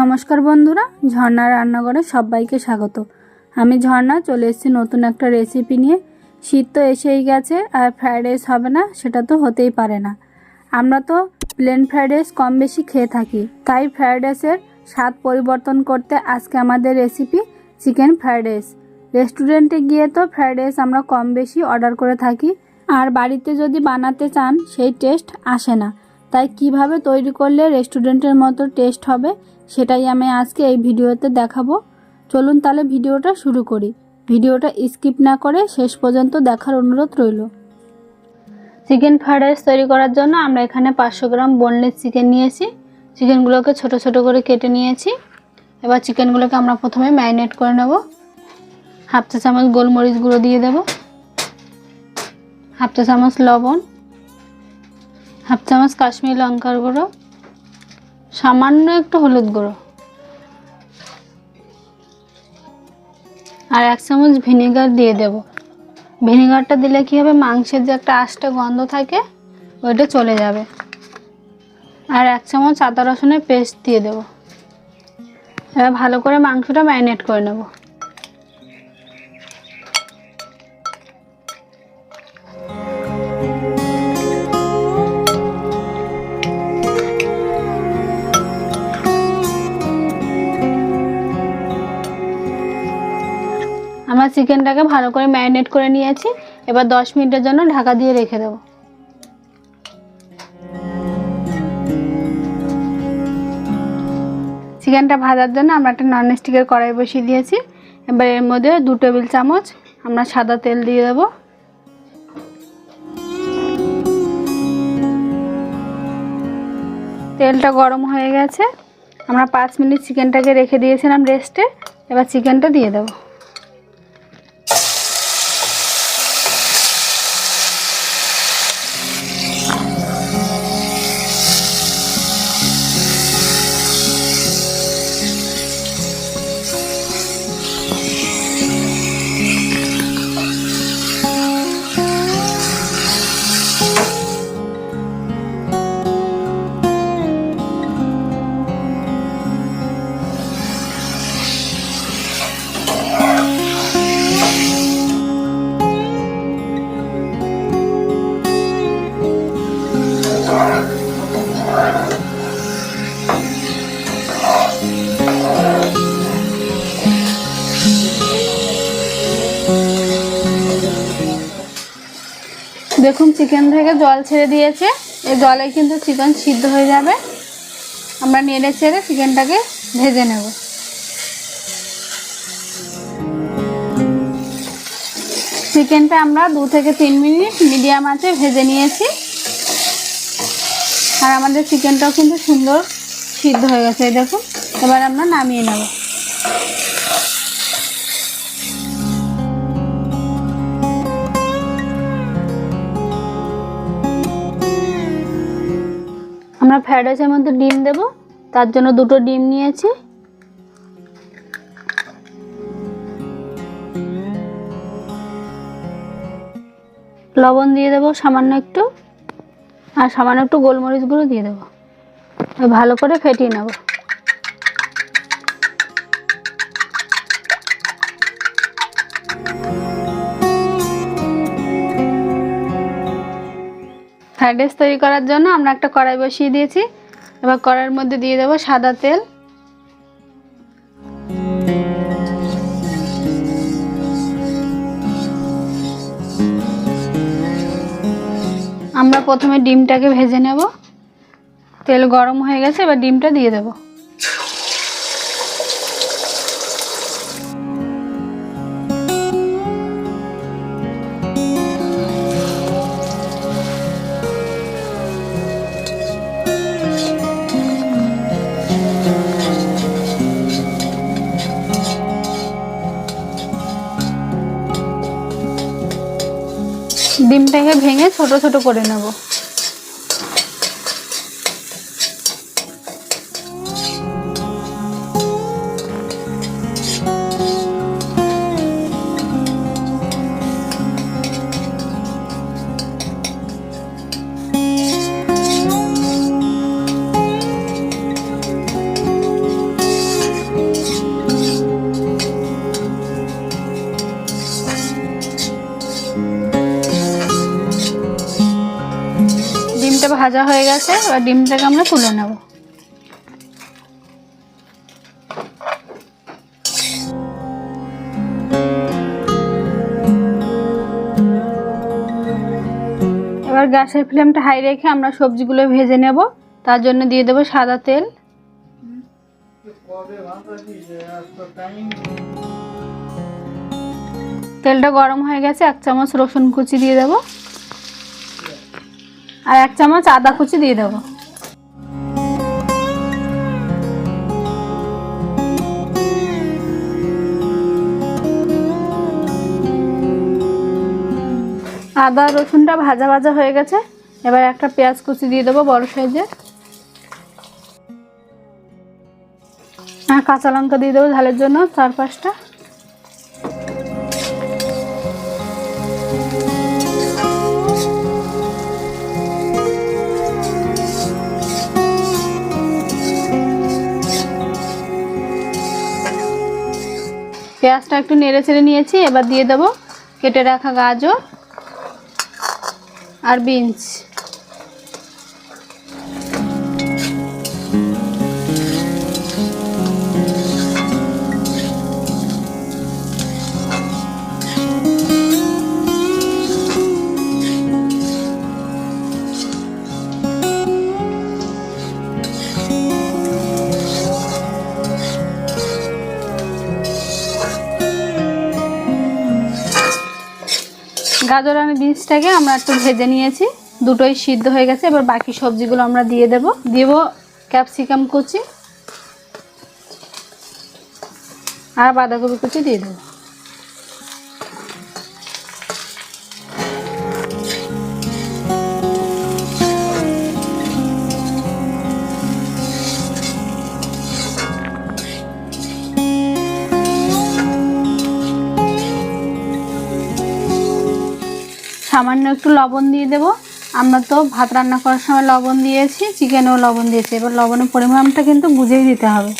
নমস্কার বন্ধুরা, ঝর্ণা রান্নাঘরে সবাইকে স্বাগত। আমি ঝর্ণা, চলে এসেছি নতুন একটা রেসিপি নিয়ে। শীত তো এসেই গেছে, আর ফ্রায়েড রাইস হবে না, সেটা তো হতেই পারে না। আমরা তো প্লেন ফ্রায়েড রাইস কম বেশি খেয়ে থাকি। তাই ফ্রায়েড রাইসের স্বাদ পরিবর্তন করতে আজকে আমাদের রেসিপি চিকেন ফ্রায়েড রাইস রেস্টুরেন্টে গিয়ে তো ফ্রায়েড রাইস আমরা কম বেশি অর্ডার করে থাকি। আর বাড়িতে যদি বানাতে চান, সেই টেস্ট আসে না। তাই কীভাবে তৈরি করলে রেস্টুরেন্টের মতো টেস্ট হবে সেটাই আমি আজকে এই ভিডিওতে দেখাবো। চলুন তাহলে ভিডিওটা শুরু করি। ভিডিওটা স্কিপ না করে শেষ পর্যন্ত দেখার অনুরোধ রইল। চিকেন ফ্রাইড রাইস তৈরি করার জন্য আমরা এখানে পাঁচশো গ্রাম বোনলেস চিকেন নিয়েছি। চিকেনগুলোকে ছোট ছোট করে কেটে নিয়েছি। এবার চিকেনগুলোকে আমরা প্রথমে ম্যারিনেট করে নেব। হাফ চা চামচ গোলমরিচ গুঁড়ো দিয়ে দেব। হাফ চা চামচ লবণ। হাফ চামচ কাশ্মীরি লঙ্কার গুঁড়ো। সামান্য একটু হলুদ গুঁড়ো। আর এক চামচ ভিনেগার দিয়ে দেব। ভিনেগারটা দিলে কী হবে? মাংসের যে একটা আষ্টে গন্ধ থাকে, ওইটা চলে যাবে। আর এক চামচ আদা রসুনের পেস্ট দিয়ে দেব। এবার ভালো করে মাংসটা ম্যারিনেট করে নেব। চিকেনটাকে ভালো করে ম্যারিনেট করে নিয়েছি। এবার দশ মিনিটের জন্য ঢাকা দিয়ে রেখে দেবো। চিকেনটা ভাজার জন্য আমরা একটা ননস্টিকের কড়াই বসিয়ে দিয়েছি। এবার এর মধ্যে দু টেবিল চামচ আমরা সাদা তেল দিয়ে দেবো। তেলটা গরম হয়ে গেছে। আমরা পাঁচ মিনিট চিকেনটাকে রেখে দিয়েছিলাম রেস্টে। এবার চিকেনটা দিয়ে দেবো। দেখুন চিকেন থেকে জল ছেড়ে দিয়েছে। এই জলে কিন্তু চিকেন সিদ্ধ হয়ে যাবে। আমরা নেড়ে চেড়ে চিকেনটাকে ভেজে নেব। চিকেনটা আমরা দু থেকে তিন মিনিট মিডিয়াম আঁচে ভেজে নিয়েছি। আর আমাদের চিকেনটাও কিন্তু সুন্দর সিদ্ধ হয়ে গেছে দেখুন। এবার আমরা নামিয়ে নেব। আমরা ফ্রাইড রাইসের মধ্যে ডিম দেব। তার জন্য দুটো ডিম নিয়েছি। লবণ দিয়ে দেবো সামান্য একটু। আর সামান্য একটু গোলমরিচ গুঁড়ো দিয়ে দেবো। ভালো করে ফেটিয়ে নেব। ফ্রাইড রাইস তৈরি করার জন্য আমরা একটা কড়াই বসিয়ে দিয়েছি। এবার কড়াইয়ের মধ্যে দিয়ে দেবো সাদা তেল। আমরা প্রথমে ডিমটাকে ভেজে নেব। তেল গরম হয়ে গেছে, এবার ডিমটা দিয়ে দেব। ডিমটাকে ভেঙে ছোট ছোট করে নেব। ভাজা হয়ে গেছে, এবার ডিমটাকে আমরা তুলে নেব। এবার গ্যাসের ফ্লেমটা হাই রেখে আমরা সবজিগুলো ভেজে নেব, তার জন্য দিয়ে দেবো সাদা তেল। তেলটা গরম হয়ে গেছে, এক চামচ রসুন কুচি দিয়ে দেবো। আর এক চামচ আদা কুচি দিয়ে দেবো। আদা, রসুনটা ভাজা ভাজা হয়ে গেছে। এবার একটা পেঁয়াজ কুচি দিয়ে দেবো বড় সাইজের আর কাঁচা লঙ্কা দিয়ে দেবো ঝালের জন্য চার পাঁচটা পেঁয়াজটা একটু নেড়ে চেড়ে নিয়েছি এবার দিয়ে দেবো কেটে রাখা গাজর আর বিনস। গাজর আমি বিনসটাকে আমরা একটু ভেজে নিয়েছি। দুটোই সিদ্ধ হয়ে গেছে। এবার বাকি সবজিগুলো আমরা দিয়ে দেব। দেবো ক্যাপসিকাম কুচি আর বাঁধাকপি কুচি দিয়ে দেবো। সামান্য একটু লবণ দিয়ে দেব। আমরা তো ভাত রান্না করার সময় লবণ দিয়েছি, চিকেনেও লবণ দিয়েছি। এবার লবণের পরিমাণটা কিন্তু বুঝেই দিতে হবে।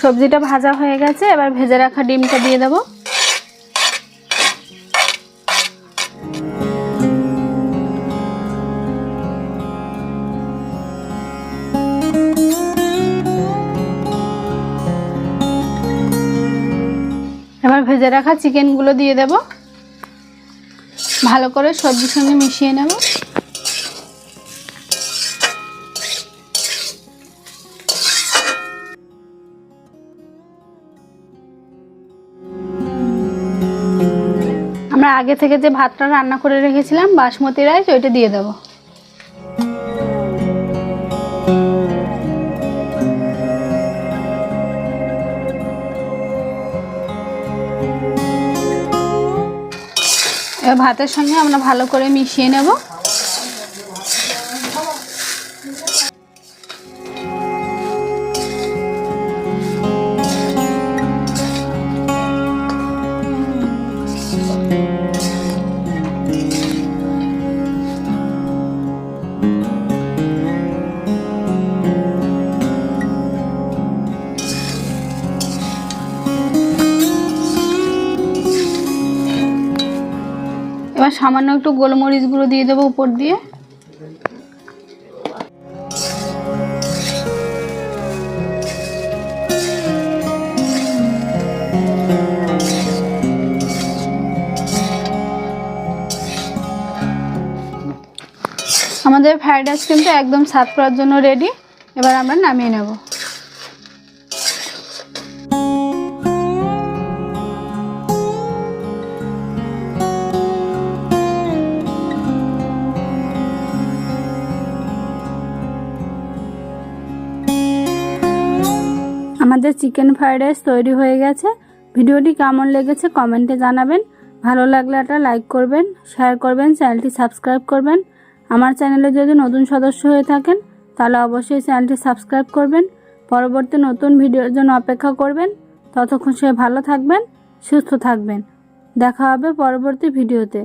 সবজিটা ভাজা হয়ে গেছে, এবার ভেজে রাখা ডিমটা দিয়ে দেবো। ভেজে রাখা চিকেনগুলো দিয়ে দেব। ভালো করে সবজির সঙ্গে মিশিয়ে নেব। আমরা আগে থেকে যে ভাতটা রান্না করে রেখেছিলাম বাসমতি রাইস, ওইটা দিয়ে দেবো। ভাতের সঙ্গে আমরা ভালো করে মিশিয়ে নেব। এবার সামান্য একটু গোলমরিচ গুঁড়ো দিয়ে দেবো উপর দিয়ে। আমাদের ফ্রাইড রাইস কিন্তু একদম সাত করার জন্য রেডি এবার আমরা নামিয়ে নেব। আমাদের চিকেন ফ্রাইড রাইস তৈরি হয়ে গেছে। ভিডিওটি কেমন লেগেছে কমেন্টে জানাবেন। ভালো লাগলে একটা লাইক করবেন, শেয়ার করবেন, চ্যানেলটি সাবস্ক্রাইব করবেন। আমার চ্যানেলে যদি নতুন সদস্য হয়ে থাকেন, তাহলে অবশ্যই চ্যানেলটি সাবস্ক্রাইব করবেন। পরবর্তী নতুন ভিডিওর জন্য অপেক্ষা করবেন। ততক্ষণ সে ভালো থাকবেন, সুস্থ থাকবেন। দেখা হবে পরবর্তী ভিডিওতে।